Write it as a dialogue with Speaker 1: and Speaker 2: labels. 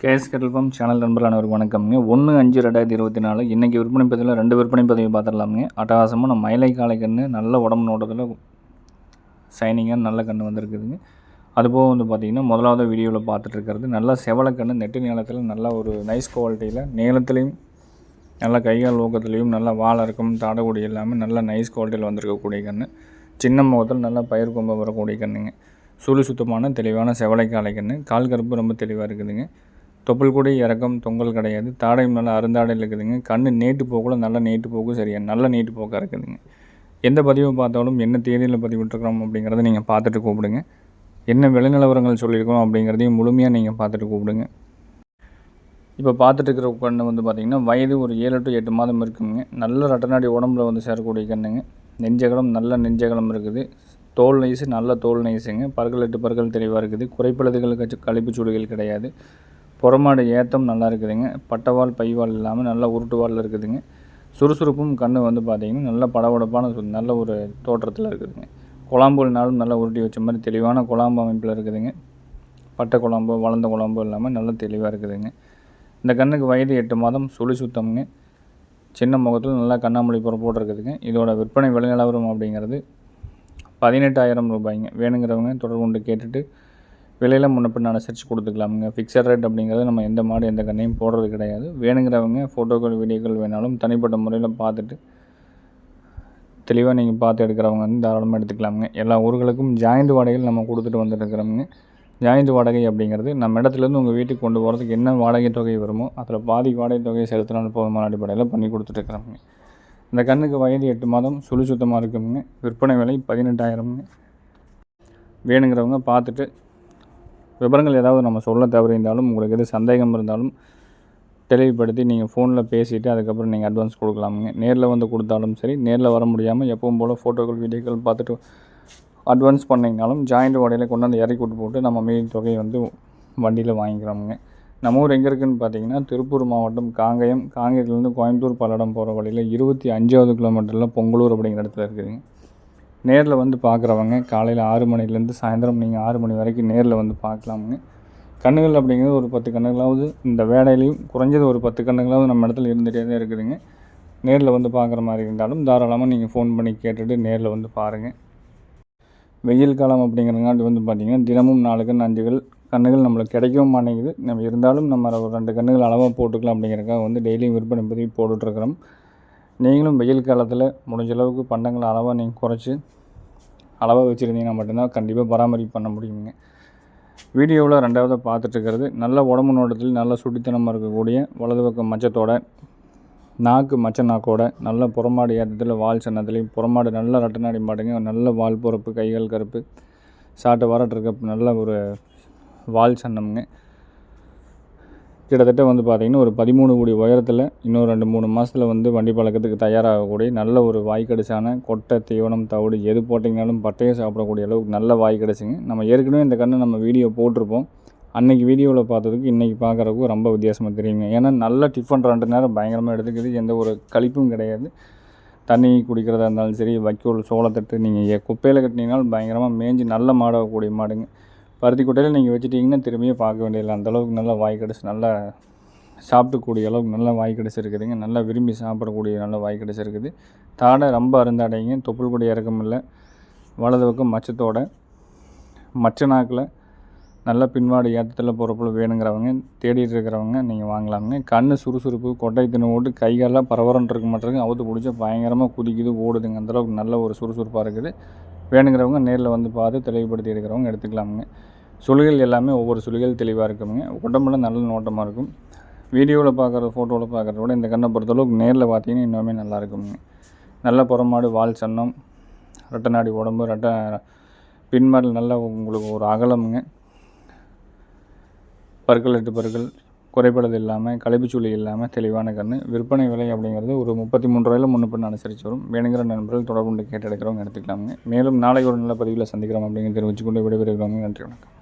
Speaker 1: KS கெட்டல்ஃபம் channel நண்பர்கள் ஒரு வணக்கம்ங்க. ஒன்று அஞ்சு ரெண்டாயிரத்தி இருபத்தி நாலு. இன்றைக்கி விற்பனை பதிவில் ரெண்டு விற்பனை பதிவு பார்த்துடலாமுங்க. அட்டகாசமாக நம்ம மயிலை காலை கன்று நல்ல உடம்பு நோட்டத்தில் சைனிங்காக நல்ல கன்று வந்திருக்குதுங்க. அதுபோக வந்து பார்த்திங்கன்னா முதலாவது வீடியோவில் பார்த்துட்டு இருக்கிறது நல்ல செவலக்கன்று நெட்டு நீளத்தில் நல்ல ஒரு நைஸ் குவாலிட்டியில் நீளத்துலேயும் நல்ல கைகால் ஊக்கத்துலேயும் நல்லா வாழை இருக்கும் தாடக்கூடிய இல்லாமல் நல்ல நைஸ் குவாலிட்டியில் வந்திருக்கக்கூடிய கன்று சின்ன முகத்தில் நல்லா பயிர் கொம்ப வரக்கூடிய கன்றுங்க சுழி சுத்தமான தெளிவான செவலை காலை கன்று கால் கருப்பு ரொம்ப தெளிவாக இருக்குதுங்க. தொப்புள் கூட இறக்கம் தொங்கல் கிடையாது. தாடையும் நல்லா அருந்தாடையில் இருக்குதுங்க. கண் நேட்டு போக்குள்ள நல்ல நேட்டு போக்கு சரியா நல்ல நீட்டு போக்காக இருக்குதுங்க. எந்த பதிவை பார்த்தாலும் என்ன தேதியில் பதிவிட்டுருக்குறோம் அப்படிங்கிறத நீங்கள் பார்த்துட்டு கூப்பிடுங்க. என்ன விலை நிலவரங்கள் சொல்லியிருக்கோம் அப்படிங்கிறதையும் முழுமையாக நீங்கள் பார்த்துட்டு கூப்பிடுங்க. இப்போ பார்த்துட்டு இருக்கிற கண்ணு வந்து பார்த்திங்கன்னா வயது ஒரு ஏழு டு எட்டு மாதம் இருக்குங்க. நல்ல ரட்டநாடி உடம்புல வந்து சேரக்கூடிய கண்ணுங்க. நெஞ்சகலம் நல்ல நெஞ்சகலம் இருக்குது. தோல் நைஸு நல்ல தோல் நைஸுங்க. பற்கள் எட்டு பற்கள் தெளிவாக இருக்குது. குறைப்பழுதுகளுக்கு கழிப்பு சூடுகள் கிடையாது. புறமாடு ஏத்தம் நல்லா இருக்குதுங்க. பட்டவால் பைவால் இல்லாமல் நல்லா உருட்டு வால் இருக்குதுங்க. சுறுசுறுப்பும் கண் வந்து பார்த்திங்கன்னா நல்ல படபடப்பான நல்ல ஒரு தோற்றத்தில் இருக்குதுங்க. குழாம்புனாலும் நல்லா உருட்டி வச்ச மாதிரி தெளிவான குழாம்பு அமைப்பில் இருக்குதுங்க. பட்டை குழம்பு வளர்ந்த குழம்பு இல்லாமல் நல்லா தெளிவாக இருக்குதுங்க. இந்த கண்ணுக்கு வயது எட்டு மாதம் சுழி சுத்தம்ங்க. சின்ன முகத்தில் நல்லா கண்ணாமொழி புறப்போட்டு இருக்குதுங்க. இதோட விற்பனை விலை நிலவரம் அப்படிங்கிறது பதினெட்டாயிரம் ரூபாய்ங்க. வேணுங்கிறவங்க தொடர்பு கொண்டு கேட்டுட்டு விலையில் முன்ன பின்ன அனுசரித்து கொடுத்துக்கலாமுங்க. ஃபிக்ஸட் ரேட் அப்படிங்கிறது நம்ம எந்த மாடு எந்த கண்ணையும் போடுறது கிடையாது. வேணுங்கிறவங்க ஃபோட்டோக்கள் வீடியோக்கள் வேணாலும் தனிப்பட்ட முறையில் பார்த்துட்டு தெளிவாக நீங்கள் பார்த்து எடுக்கிறவங்க வந்து தாராளமாக எடுத்துக்கலாமுங்க. எல்லா ஊர்களுக்கும் ஜாயிண்ட் வாடகைகள் நம்ம கொடுத்துட்டு வந்துட்டுருக்கிறோமுங்க. ஜாயிண்ட் வாடகை அப்படிங்கிறது நம்ம இடத்துலேருந்து உங்கள் வீட்டுக்கு கொண்டு போகிறதுக்கு என்ன வாடகை தொகை வருமோ அதில் பாதி வாடகை தொகையை செலுத்தினால் போதுமான அடிப்படையில் பண்ணி கொடுத்துட்ருக்குறோமுங்க இந்த கண்ணுக்கு வயது எட்டு மாதம் சுழி சுத்தமாக இருக்குங்க விற்பனை விலை பதினெட்டாயிரம்ங்க. வேணுங்கிறவங்க பார்த்துட்டு விவரங்கள் ஏதாவது நம்ம சொல்ல தவறியிருந்தாலும் உங்களுக்கு எது சந்தேகம் இருந்தாலும் தெளிவுபடுத்தி நீங்கள் ஃபோனில் பேசிவிட்டு அதுக்கப்புறம் நீங்கள் அட்வான்ஸ் கொடுக்கலாமுங்க நேரில் வந்து கொடுத்தாலும் சரி நேரில் வர முடியாமல் எப்பவும் போல் ஃபோட்டோக்கள் வீடியோக்கள் பார்த்துட்டு அட்வான்ஸ் பண்ணிங்கனாலும் ஜாயிண்ட் வாடகையில் கொண்டாந்து இறக்கி விட்டு போட்டு நம்ம மீதி தொகையை வந்து வண்டியில் வாங்கிக்கிறோமுங்க நம்ம ஊர் எங்கே இருக்குதுன்னு பார்த்தீங்கன்னா திருப்பூர் மாவட்டம் காங்கயம் காங்கயத்துலேருந்து கோயம்புத்தூர் பல்லடம் போகிற வழியில் இருபத்தி அஞ்சாவது கிலோமீட்டரில் பொங்கலூர் அப்படிங்கிற இடத்துல இருக்குதுங்க நேரில் வந்து பார்க்குறவங்க காலையில் ஆறு மணிலேருந்து சாயந்தரம் நீங்கள் ஆறு மணி வரைக்கும் நேரில் வந்து பார்க்கலாமுங்க கண்ணுகள் அப்படிங்கிறது ஒரு பத்து கண்ணுகளாவது இந்த வேலையிலையும் குறைஞ்சது ஒரு பத்து கண்ணுகளாவது நம்ம இடத்துல இருந்துகிட்டே தான் இருக்குதுங்க. நேரில் வந்து பார்க்குற மாதிரி இருந்தாலும் தாராளமாக நீங்கள் ஃபோன் பண்ணி கேட்டுட்டு நேரில் வந்து பாருங்கள் வெயில் காலம் அப்படிங்கிறதுங்காட்டி வந்து பார்த்திங்கன்னா தினமும் நாலு கண் அஞ்சுகள் கண்ணுகள் நம்மளுக்கு கிடைக்கவும் மாட்டேங்குது. நம்ம இருந்தாலும் நம்ம ஒரு ரெண்டு கண்ணுகள் அளவாக போட்டுக்கலாம் அப்படிங்கிறக்காக வந்து டெய்லியும் விற்பனை பதிவு போட்டுட்ருக்குறோம் நீங்களும் வெயில் காலத்தில் முடிஞ்ச அளவுக்கு பண்டங்களை அளவாக நீங்கள் குறைச்சி அளவாக வச்சுருந்தீங்கன்னா மட்டும்தான் கண்டிப்பாக பராமரிப்பு பண்ண முடியுங்க. வீடியோவில் ரெண்டாவது பார்த்துட்டுருக்கிறது நல்ல உடம்பு நோட்டத்தில் நல்ல சுட்டித்தனமாக இருக்கக்கூடிய வலது பக்கம் மச்சத்தோட நாக்கு மச்ச நாக்கோட நல்ல புறமாடு ஏற்றத்தில் வால் சின்னத்துலேயும் புறமாடு நல்ல ரட்டநாடி மாடுங்க நல்ல வால் பொறுப்பு கைகள் கருப்பு சாட்டை வரட்டு இருக்க நல்ல ஒரு வால் சன்னம்ங்க. கிட்டத்தட்ட வந்து பார்த்திங்கன்னா ஒரு பதிமூணு கோடி உயரத்தில் இன்னும் ரெண்டு மூணு மாதத்தில் வந்து வண்டி பழக்கத்துக்கு தயாராகக்கூடிய நல்ல ஒரு வாய் வாய்க்கடிசான கொட்டை தீவனம் தவிடு எது போட்டிங்கனாலும் பட்டையும் சாப்பிடக்கூடிய அளவுக்கு நல்ல வாய் கிடச்சிங்க நம்ம ஏற்கனவே இந்த கண்ணை நம்ம வீடியோ போட்டிருப்போம். அன்றைக்கி வீடியோவில் பார்த்ததுக்கு இன்றைக்கி பார்க்குறதுக்கும் ரொம்ப வித்தியாசமாக தெரியுங்க. ஏன்னா நல்ல டிஃபன் ரெண்டு நேரம் பயங்கரமாக எடுத்துக்குது. எந்த ஒரு கழிப்பும் கிடையாது. தண்ணி குடிக்கிறதா இருந்தாலும் சரி வைக்கோல் சோளத்தட்டு நீங்கள் குப்பையில் கட்டினீங்கனாலும் பயங்கரமாக மேய்ஞ்சி நல்ல மாடாகக்கூடிய மாடுங்க. பருத்தி குட்டையில் நீங்கள் வச்சுட்டிங்கன்னா திரும்பியும் பார்க்க வேண்டியதில்லை. அந்தளவுக்கு நல்லா வாய் கிடச்சி நல்லா சாப்பிடக்கூடிய அளவுக்கு நல்லா வாய் கிடச்சிருக்குதுங்க நல்லா விரும்பி சாப்பிடக்கூடிய நல்ல வாய் கிடச்சிருக்குது தாடை ரொம்ப அருந்தாடைங்க. தொப்புள் கூட இறக்கம் இல்லை. வலது பக்கம் மச்சத்தோட மச்ச நாக்கில் நல்லா பின்வாடு ஏற்றத்தில் போகிறப்பல வேணுங்கிறவங்க தேடிட்டு இருக்கிறவங்க நீங்கள் வாங்கலாமுங்க. கண் சுறுசுறுப்பு கொட்டை தின்னு ஓட்டு கைகாலெலாம் பரவரன் இருக்க மாட்டேங்க அவுத்து பிடிச்சா பயங்கரமாக குதிக்குது ஓடுதுங்க. அந்தளவுக்கு நல்ல ஒரு சுறுசுறுப்பாக இருக்குது. வேணுங்கிறவங்க நேரில் வந்து பார்த்து தெளிவுபடுத்தி எடுக்கிறவங்க எடுத்துக்கலாமுங்க. சுழிகள் எல்லாமே ஒவ்வொரு சுழிகள் தெளிவாக இருக்குங்க உடம்புல நல்ல நோட்டமாக இருக்கும். வீடியோவில் பார்க்குற ஃபோட்டோவில் பார்க்குறத விட இந்த கண்ணை பொறுத்தளவுக்கு நேரில் பார்த்தீங்கன்னா இன்னுமே நல்லா இருக்குங்க நல்ல புறமாடு வால் சன்னம் ரெட்டை நாடி உடம்பு ரட்ட பின்மாடல் நல்ல உங்களுக்கு ஒரு அகலமுங்க. பற்கள் எட்டு பற்கள் குறைபாடு இல்லாமல் களைப்புச்சூழி இல்லாமல் தெளிவான கன்று விற்பனை விலை அப்படிங்கிறது ஒரு முப்பத்தி மூணு ரூபாயில் முன்னுப்பின்னு அனுசரித்து வரும். வேணுங்கிற நண்பர்கள் தொடர்பு கொண்டு கேட்டு எடுக்கிறவங்க எடுத்துக்கலாமுங்க. மேலும் நாளை ஒரு நல்ல பதிவில் சந்திக்கிறோம் அப்படிங்கிறத தெரிவிச்சுக்கொண்டு விடைபெறுகிறவங்க நன்றி வணக்கம்.